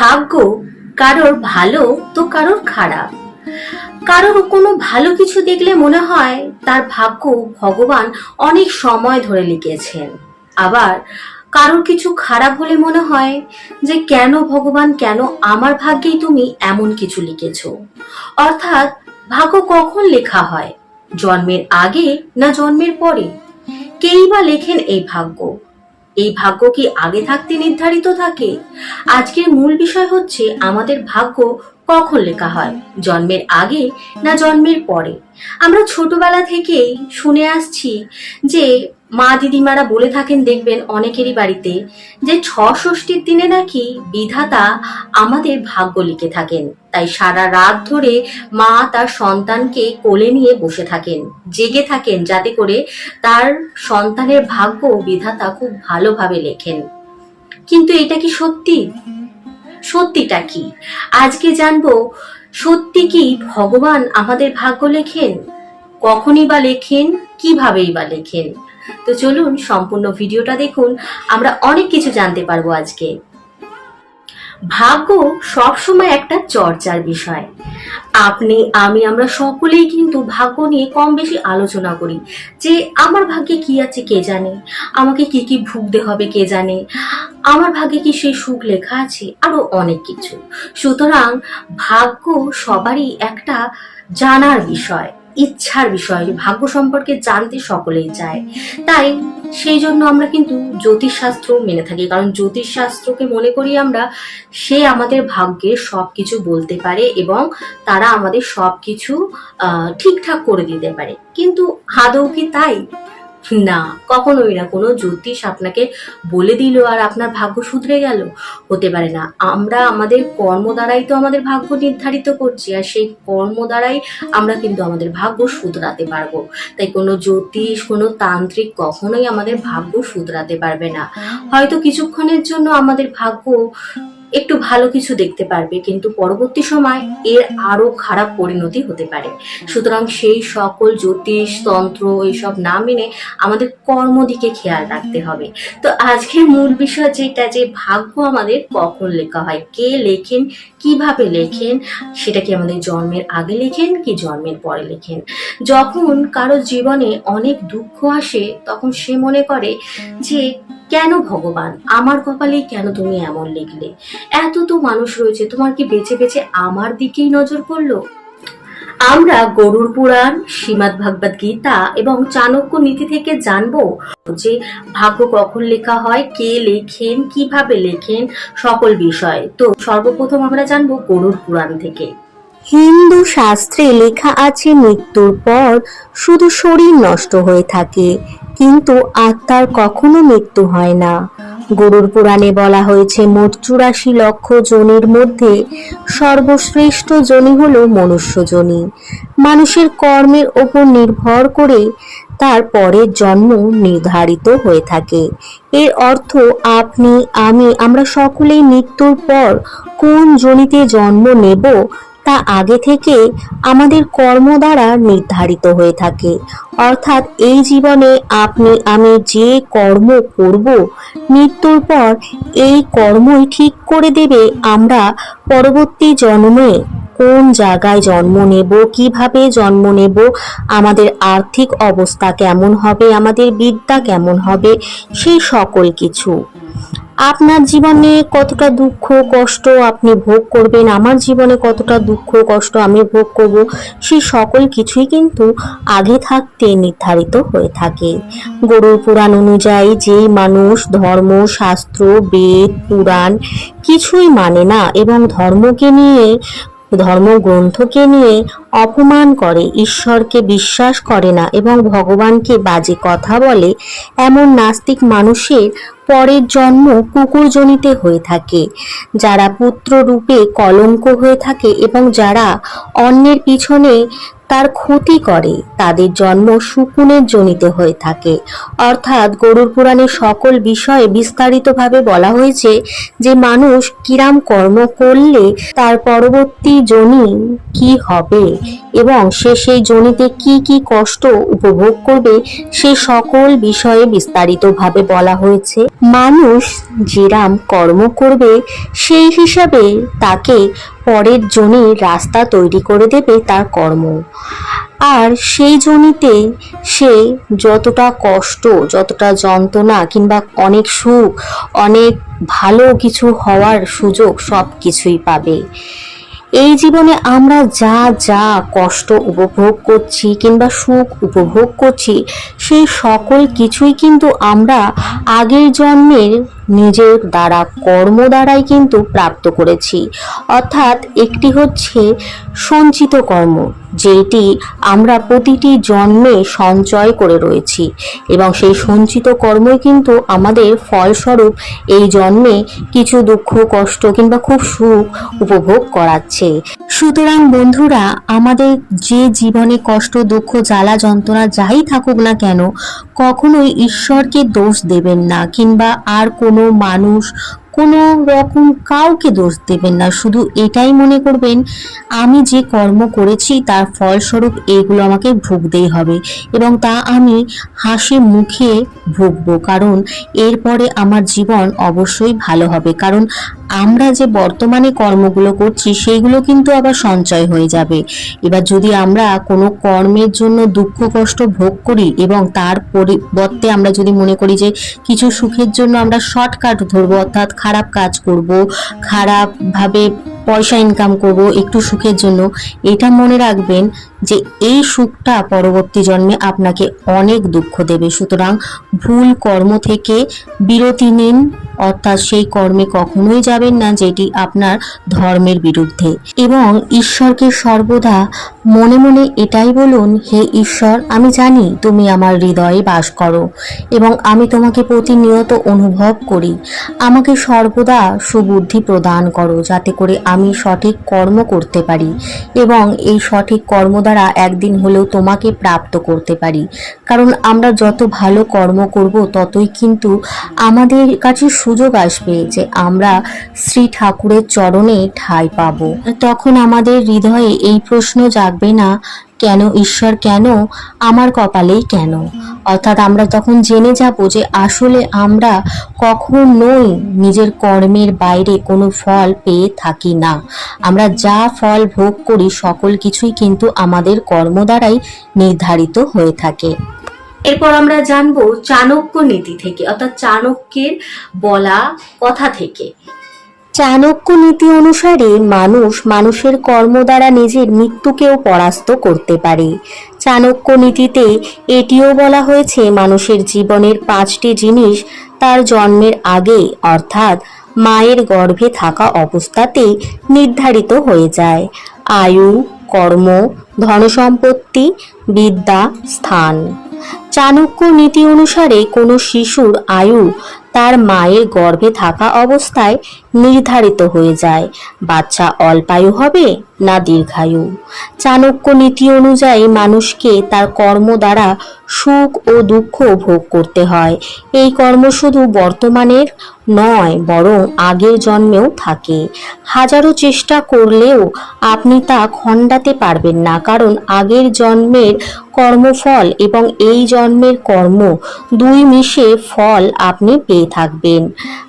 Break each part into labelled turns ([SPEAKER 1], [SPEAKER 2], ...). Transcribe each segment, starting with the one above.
[SPEAKER 1] ভাগ্য কারোর ভালো তো কারোর খারাপ। কারোর কোনো ভালো কিছু দেখলে মনে হয় তার ভাগ্য ভগবান অনেক সময় ধরে লিখেছেন। আবার কারোর কিছু খারাপ হলে মনে হয় যে কেন ভগবান, কেন আমার ভাগ্যেই তুমি এমন কিছু লিখেছ? অর্থাৎ ভাগ্য কখন লেখা হয়? জন্মের আগে না জন্মের পরে? কেই বা লেখেন এই ভাগ্য? এই ভাগ্য কি আগে থাকতে নির্ধারিত থাকে? আজকের মূল বিষয় হচ্ছে আমাদের ভাগ্য কখন লেখা হয়, জন্মের আগে না জন্মের পরে? আমরা ছোটবেলা থেকেই শুনে আসছি যে মা দিদিমারা বলে থাকেন, দেখবেন অনেকেরই বাড়িতে যে ছ ষষ্ঠীর দিনে নাকি বিধাতা আমাদের ভাগ্য লিখে থাকেন। তাই সারা রাত ধরে মা তার সন্তানকে কোলে নিয়ে বসে থাকেন, জেগে থাকেন যাতে করে তার সন্তানের ভাগ্য বিধাতা খুব ভালোভাবে লেখেন। কিন্তু এটা কি সত্যি? সত্যিটা কি? আজকে জানব, সত্যি কি ভগবান আমাদের ভাগ্য লেখেন? কখনই বা লেখেন? কিভাবেই বা লেখেন? তো চলুন সম্পূর্ণ ভিডিওটা দেখুন, আমরা অনেক কিছু জানতে পারব আজকে। ভাগ্য সবসময় একটা চর্চার বিষয়। আপনি, আমি, আমরা সকলেই কিন্তু ভাগ্য নিয়ে কম বেশি আলোচনা করি যে, আমার ভাগ্যে কি আছে কে জানে? আমাকে কি কি ভুগতে হবে কে জানে? আমার ভাগ্যে কি সেই সুখ লেখা আছে? আরও অনেক কিছু। সুতরাং ভাগ্য সবারই একটা জানার বিষয়। ইচ্ছার বিষয়, ভাগ্য সম্পর্কে জানতে সকলেই চায়। তাই সেই জন্য আমরা কিন্তু জ্যোতিষশাস্ত্র মেনে থাকি, কারণ জ্যোতিষশাস্ত্রকে মনে করি আমরা সে আমাদের ভাগ্যে সব কিছু বলতে পারে এবং তারা আমাদের সব কিছু ঠিকঠাক করে দিতে পারে। কিন্তু আদৌ কি তাই? না কখনোই না। কোনো জ্যোতিষ আপনাকে বলে দিল আর আপনার ভাগ্য শুধরে গেল। হতে পারে না। আমরা আমাদের কর্ম দ্বারাই তো আমাদের ভাগ্য নির্ধারিত করছি আর সেই কর্ম দ্বারাই আমরা কিন্তু আমাদের ভাগ্য শুধরাতে পারব। তাই কোনো জ্যোতিষ কোনো তান্ত্রিক কখনোই আমাদের ভাগ্য শুধরাতে পারবে না। হয়তো কিছুক্ষণের জন্য আমাদের ভাগ্য একটু ভালো কিছু দেখতে পারবে, কিন্তু পরবর্তী সময় এর আরও খারাপ পরিণতি হতে পারে। সুতরাং সেই সকল জ্যোতিষ, তন্ত্র এইসব না মেনে আমাদের কর্মদিকে খেয়াল রাখতে হবে। তো আজকের মূল বিষয় যেটা, যে ভাগ্য আমাদের কখন লেখা হয়, কে লেখেন, কীভাবে লেখেন, সেটা কি আমাদের জন্মের আগে লেখেন, কি জন্মের পরে লেখেন? যখন কারও জীবনে অনেক দুঃখ আসে, তখন সে মনে করে যে কেন ভগবান? আমার কপালেই কেন তুমি এমন লিখলে? এত তো মানুষ রয়েছে, তোমার কি বেঁচে বেঁচে আমার দিকেই নজর পড়ল? আমরা গরুর পুরাণ শ্রীমৎ ভাগবত গীতা এবং চাণক্য নীতি থেকে জানব যে ভাগ্য কখন লেখা হয়, কে লেখেন, কীভাবে লেখেন, সকল বিষয়। তো সর্বপ্রথম আমরা জানব গরুর পুরাণ থেকে।
[SPEAKER 2] হিন্দু শাস্ত্রে লেখা আছে মৃত্যুর পর শুধু শরীর নষ্ট হয়ে থাকে। কিন্তু আত্মার কখনো মৃত্যু হয় না। গরুর পুরাণে বলা হয়েছে, মোট চুরাশি লক্ষ জনির মধ্যে সর্বশ্রেষ্ঠ জনি হল মনুষ্য জনি। মানুষের কর্মের ওপর নির্ভর করে তার পরের জন্ম নির্ধারিত হয়ে থাকে। এর অর্থ, আপনি, আমি, আমরা সকলেই মৃত্যুর পর কোন জনিতে জন্ম নেব তা আগে থেকে আমাদের কর্ম দ্বারা নির্ধারিত হয়ে থাকে। অর্থাৎ এই জীবনে আপনি, আমি যে কর্ম করব, মৃত্যুর পর এই কর্মই ঠিক করে দেবে আমরা পরবর্তী জন্মে কোন জায়গায় জন্ম নেব, কীভাবে জন্ম নেব, আমাদের আর্থিক অবস্থা কেমন হবে, আমাদের বিদ্যা কেমন হবে, সেই সকল কিছু। আপনার জীবনে কতটা দুঃখ, কষ্ট আপনি ভোগ করবেন? আমার জীবনে কতটা দুঃখ, কষ্ট আমি ভোগ করব? সে সকল কিছুই কিন্তু আগে থাকতে নির্ধারিত হয়ে থাকে। গরুর পুরাণ অনুযায়ী যেই মানুষ ধর্ম, শাস্ত্র, বেদ, পুরাণ কিছুই মানে না এবং ধর্মকে নিয়ে ধর্মগ্রন্থকে নিয়ে অপমান করে, ঈশ্বরকে বিশ্বাস করে না এবং ভগবানকে বাজে কথা বলে, এমন নাস্তিক মানুষের পরের জন্ম কুকুরজনিতে হয়ে থাকে। যারা পুত্র রূপে কলঙ্ক হয়ে থাকে এবং যারা অন্যের পিছনে তার ক্ষতি করে, তাদের জন্ম শুকুনের জনিতে হয়ে থাকে। অর্থাৎ গরুর পুরাণে সকল বিষয়ে বিস্তারিতভাবে বলা হয়েছে যে মানুষ কিরাম কর্ম করলে তার পরবর্তী জনি কি হবে এবং সে সেই জনিতে কি কি কষ্ট উপভোগ করবে, সে সকল বিষয়ে বিস্তারিতভাবে বলা হয়েছে। মানুষ যেরাম কর্ম করবে, সেই হিসাবে তাকে পরের জনই রাস্তা তৈরি করে দেবে তার কর্ম। আর সেই জনিতে সে যতটা কষ্ট, যতটা যন্ত্রণা কিংবা অনেক সুখ, অনেক ভালো কিছু হওয়ার সুযোগ সব কিছুই পাবে। এই জীবনে আমরা যা যা কষ্ট উপভোগ করছি কিংবা সুখ উপভোগ করছি, সেই সকল কিছুই কিন্তু আমরা আগের জন্মের নিজের দ্বারা কর্ম দ্বারাই কিন্তু প্রাপ্ত করেছি। অর্থাৎ একটি হচ্ছে সঞ্চিত কর্ম, যেটি আমরা প্রতিটি জন্মে সঞ্চয় করে রয়েছি এবং সেই সঞ্চিত কর্মই কিন্তু আমাদের ফলস্বরূপ এই জন্মে কিছু দুঃখ, কষ্ট কিংবা খুব সুখ উপভোগ করাচ্ছে। সুতরাং বন্ধুরা, আমাদের যে জীবনে কষ্ট, দুঃখ, জ্বালা, যন্ত্রণা যাই থাকুক না কেন, কখনোই ঈশ্বরকে দোষ দেবেন না কিংবা আর কোনো মানুষ, কোনো রকম কাউকে দোষ দেবেন না। শুধু এটাই মনে করবেন, আমি যে কর্ম করেছি তার ফলস্বরূপ এইগুলো আমাকে ভুগতেই হবে এবং তা আমি হাসি মুখে ভুগব। কারণ এরপরে আমার জীবন অবশ্যই ভালো হবে। কারণ আমরা যে বর্তমানে কর্মগুলো করছি, সেইগুলো কিন্তু আবার সঞ্চয় হয়ে যাবে। এবার যদি আমরা কোনো কর্মের জন্য দুঃখ, কষ্ট ভোগ করি এবং তার পরিবর্তে আমরা যদি মনে করি যে কিছু সুখের জন্য আমরা শর্টকাট ধরবো, অর্থাৎ খারাপ কাজ করব, খারাপভাবে পয়সা ইনকাম করব, একটু সুখের জন্য, এটা মনে রাখবেন যে এই সুখটা পরবর্তী জন্মে আপনাকে অনেক দুঃখ দেবে। সুতরাং ভুল কর্ম থেকে বিরতি নিন অর্থাৎ সেই কর্মে কখনোই যাবেন না যেটি আপনার ধর্মের বিরুদ্ধে। এবং ঈশ্বরকে সর্বদা মনে মনে এটাই বলুন, হে ঈশ্বর, আমি জানি তুমি আমার হৃদয়ে বাস করো এবং আমি তোমাকে প্রতিনিয়ত অনুভব করি। আমাকে সর্বদা সুবুদ্ধি প্রদান করো যাতে করে আমি সঠিক কর্ম করতে পারি এবং এই সঠিক কর্ম দ্বারা একদিন হলেও তোমাকে প্রাপ্ত করতে পারি। কারণ আমরা যত ভালো কর্ম করব, ততই কিন্তু আমাদের কাছে সুযোগ আসবে যে আমরা শ্রী ঠাকুরের চরণে ঠাঁই পাবো। তখন আমাদের হৃদয়ে এই প্রশ্ন জাগবে না, কেন, ঈশ্বর, কেন? আমার কপালেই কেন? অর্থাৎ আমরা তখন জেনে যাব যে আসলে আমরা কখনোই নিজের কর্মের বাইরে কোনো ফল পেয়ে থাকি না। আমরা যা ফল ভোগ করি সকল কিছুই কিন্তু আমাদের কর্ম দ্বারাই নির্ধারিত হয়ে থাকে।
[SPEAKER 1] এরপর আমরা জানব চাণক্য নীতি থেকে, অর্থাৎ চাণক্যের বলা কথা থেকে।
[SPEAKER 2] চাণক্য নীতি অনুসারে মানুষ মানুষের কর্ম দ্বারা নিজের মৃত্যুকেও পরাস্ত করতে পারে। চাণক্য নীতিতে এটিও বলা হয়েছে, মানুষের জীবনের পাঁচটি জিনিস তার জন্মের আগে, অর্থাৎ মায়ের গর্ভে থাকা অবস্থাতেই নির্ধারিত হয়ে যায়। আয়ু, কর্ম, ধনসম্পত্তি, বিদ্যা, স্থান। চাণক্য নীতি অনুসারে কোনো শিশুর আয়ু তার মায়ের গর্ভে থাকা অবস্থায় নির্ধারিত হয়ে যায়। বাচ্চা অল্পায়ু হবে না দীর্ঘায়ু। চাণক্য নীতি অনুযায়ী মানুষকে তার কর্ম দ্বারা সুখ ও দুঃখ ভোগ করতে হয়। এই কর্ম শুধু বর্তমানের নয়, বরং আগের জন্মেও থাকে। হাজারো চেষ্টা করলেও আপনি তা খণ্ডাতে পারবেন না, কারণ আগের জন্মের কর্মফল এবং এই জন্মের কর্ম দুই মিশে ফল আপনি পেয়ে থাকবেন।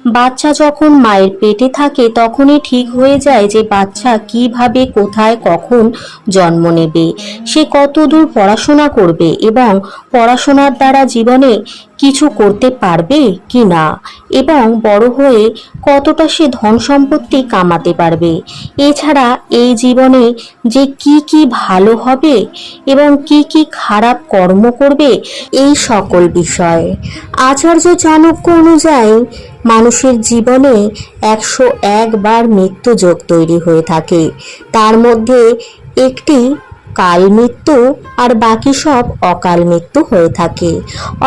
[SPEAKER 2] বাচ্চা যখন মায়ের পেটে থাকে, তখনই ঠিক হয়ে যায় যে বাচ্চা কীভাবে, কোথায়, কখন জন্ম নেবে। সে কতদূর পড়াশোনা করবে এবং পড়াশোনার দ্বারা জীবনে কিছু করতে পারবে কি না? এবং বড় হয়ে কতটা সে ধন সম্পত্তি কামাতে পারবে? এছাড়া এই জীবনে যে কি কি ভালো হবে এবং কি কি খারাপ কর্ম করবে এই সকল বিষয়। আচার্য চাণক্য অনুযায়ী মানুষের জীবনে একশো একবার মৃত্যু যোগ তৈরি হয়ে থাকে। তার মধ্যে একটি কাল মৃত্যু আর বাকি সব অকাল মৃত্যু হয়ে থাকে।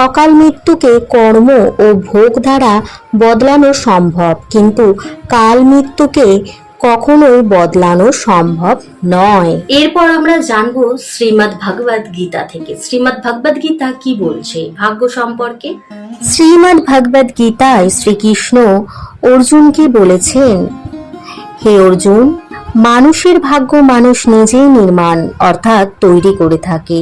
[SPEAKER 2] অকাল মৃত্যুকে কর্ম ও ভোগ দ্বারা বদলানো সম্ভব কিন্তু কাল মৃত্যুকে কখনোই বদলানো সম্ভব নয়।
[SPEAKER 1] এরপর আমরা জানব শ্রীমদ্ ভগবদ গীতা থেকে। শ্রীমদ্ ভগবদ গীতা কি বলছে? ভাগ্য সম্পর্কে?
[SPEAKER 2] শ্রীমদ্ ভগবদ গীতায় শ্রীকৃষ্ণ অর্জুনকে বলেছেন হে অর্জুন মানুষের ভাগ্য মানুষ নিজেই নির্মাণ অর্থাৎ তৈরি করে থাকে।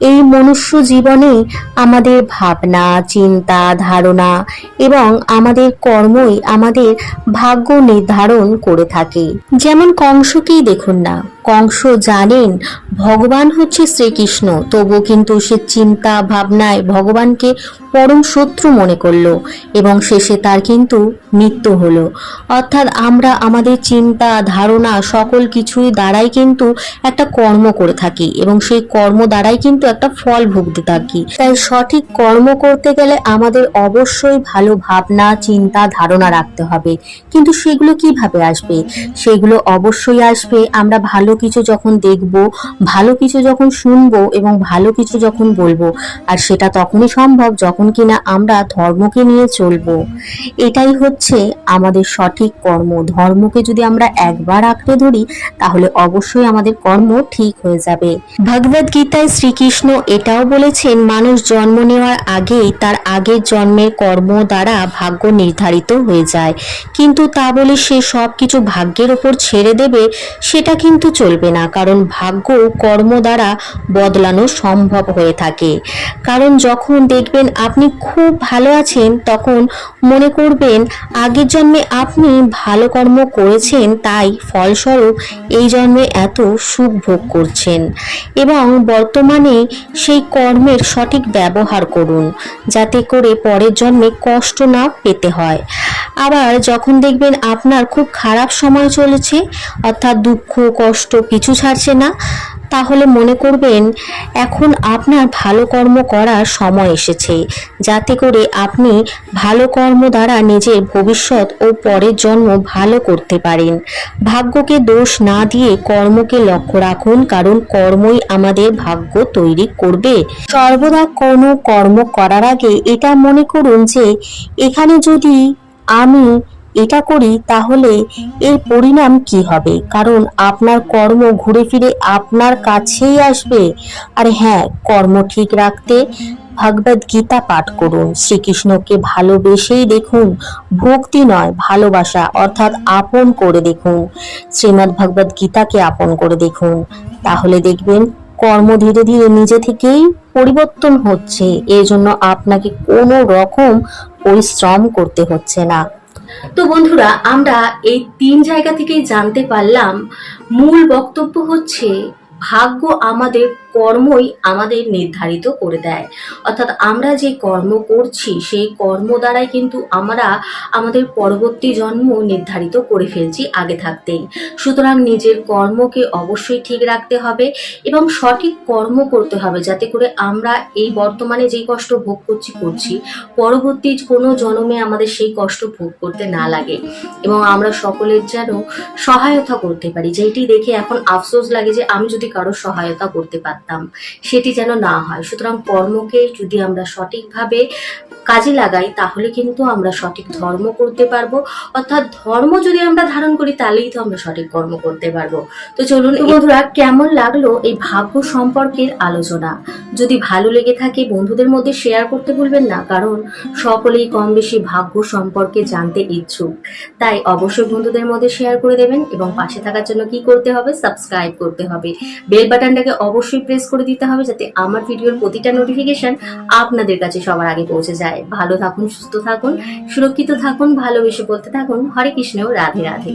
[SPEAKER 2] এই মনুষ্য জীবনে আমাদের ভাবনা, চিন্তা, ধারণা এবং আমাদের কর্মই আমাদের ভাগ্য নির্ধারণ করে থাকে। যেমন কংসকেই দেখুন না, কংস জানেন ভগবান হচ্ছে শ্রীকৃষ্ণ, তবু কিন্তু সে চিন্তা ভাবনায় ভগবানকে পরম শত্রু মনে করল এবং শেষে তার কিন্তু মৃত্যু হলো। অর্থাৎ আমরা আমাদের চিন্তা, ধারণা সকল কিছুই দ্বারাই কিন্তু একটা কর্ম করে থাকি এবং সেই কর্ম দ্বারাই কিন্তু একটা ফল ভুগতে থাকি। তাই সঠিক কর্ম করতে গেলে আমাদের অবশ্যই ভালো ভাবনা, চিন্তা, ধারণা রাখতে হবে। কিন্তু সেগুলো কীভাবে আসবে? সেগুলো অবশ্যই আসবে। আমরা ভালো কিছু যখন দেখব, ভালো কিছু যখন শুনব এবং ভালো কিছু যখন বলব, আর সেটা তখনই সম্ভব যখন কিনা আমরা ধর্মকে নিয়ে চলবো। এটাই হচ্ছে আমাদের সঠিক কর্ম। ধর্মকে যদি আমরা একবার আঁকড়ে ধরি, তাহলে অবশ্যই আমাদের কর্ম ঠিক হয়ে যাবে। ভগবদ গীতায় শ্রীকৃষ্ণ এটাও বলেছেন, মানুষ জন্ম নেওয়ার আগেই তার আগের জন্মের কর্ম দ্বারা ভাগ্য নির্ধারিত হয়ে যায়। কিন্তু তা বলে সে সব কিছু ভাগ্যের ওপর ছেড়ে দেবে, সেটা কিন্তু চলবে না। কারণ ভাগ্য কর্ম দ্বারা বদলানো সম্ভব হয়ে থাকে। কারণ যখন দেখবেন আপনি খুব ভালো আছেন, তখন মনে করবেন, আগের জন্মে আপনি ভালো কর্ম করেছেন, তাই ফলস্বরূপ এই জন্মে এত সুখ ভোগ করছেন। এবং বর্তমানে সেই কর্মের সঠিক ব্যবহার করুন, যাতে করে পরের জন্মে কষ্ট না পেতে হয়। আবার যখন দেখবেন আপনার খুব খারাপ সময় চলেছে, অর্থাৎ দুঃখ, কষ্ট পিছু ছাড়ছে না তাহলে মনে করবেন, এখন আপনার ভালো কর্ম করার সময় এসেছে। যাতে করে আপনি ভালো কর্ম দ্বারা নিজের ভবিষ্যৎ ও পরের জন্ম ভালো করতে পারেন। ভাগ্যকে দোষ না দিয়ে কর্মকে লক্ষ্য রাখুন, কারণ কর্মই আমাদের ভাগ্য তৈরি করবে। সর্বদা কোনো কর্ম করার আগে এটা মনে করুন যে, এখানে যদি আমি এটা করি তাহলে এর পরিণাম কি হবে? কারণ আপনার কর্ম ঘুরে ফিরে আপনার কাছেই আসবে। আর হ্যাঁ কর্ম ঠিক রাখতে ভগবদ গীতা পাঠ করুন। শ্রীকৃষ্ণকে ভালোবেসেই দেখুন, ভক্তি নয়, ভালোবাসা। অর্থাৎ আপন করে দেখুন। শ্রীমদ্ ভগবদ গীতাকে আপন করে দেখুন। তাহলে দেখবেন, কর্ম ধীরে ধীরে নিজে থেকেই পরিবর্তন হচ্ছে। এর জন্য আপনাকে কোনো রকম পরিশ্রম করতে হচ্ছে না।
[SPEAKER 1] তো বন্ধুরা আমরা এই তিন জায়গা থেকেই জানতে পারলাম মূল বক্তব্য হচ্ছে ভাগ্য আমাদের কর্মই আমাদের নির্ধারিত করে দেয়। অর্থাৎ আমরা যে কর্ম করছি, সেই কর্ম দ্বারাই কিন্তু আমরা আমাদের পরবর্তী জন্ম নির্ধারিত করে ফেলছি আগে থাকতেই। সুতরাং নিজের কর্মকে অবশ্যই ঠিক রাখতে হবে এবং সঠিক কর্ম করতে হবে যাতে করে আমরা এই বর্তমানে যেই কষ্ট ভোগ করছি করছি। পরবর্তী কোনো জন্মে আমাদের সেই কষ্ট ভোগ করতে না লাগে এবং আমরা সকলের যেন সহায়তা করতে পারি। যেটি দেখে এখন আফসোস লাগে যে আমি যদি কারও সহায়তা করতে পারতাম। সেটি যেন না হয়। সুতরাং কর্মকে যদি আমরা সঠিকভাবে কাজে লাগাই তাহলে কিন্তু আমরা সঠিক ধর্ম করতে পারব। অর্থাৎ ধর্ম যদি আমরা ধারণ করি তাহলেই তো আমরা সঠিক কর্ম করতে পারব। তো চলুন বন্ধুরা কেমন লাগল এই ভাগ্য সম্পর্কের আলোচনা? যদি ভালো লেগে থাকে, বন্ধুদের মধ্যে শেয়ার করতে ভুলবেন না, কারণ সকলেই কম বেশি ভাগ্য সম্পর্কে জানতে ইচ্ছুক। তাই অবশ্যই বন্ধুদের মধ্যে শেয়ার করে দেবেন এবং পাশে থাকার জন্য কি করতে হবে? সাবস্ক্রাইব করতে হবে। বেল বাটনটাকে অবশ্যই প্রেস করে দিতে হবে যাতে আমার ভিডিওর প্রতিটা নোটিফিকেশন আপনাদের কাছে সবার আগে পৌঁছে যায়। ভালো থাকুন, সুস্থ থাকুন, সুরক্ষিত থাকুন, ভালোবেসে বলতে থাকুন, হরে কৃষ্ণ, রাধে রাধে।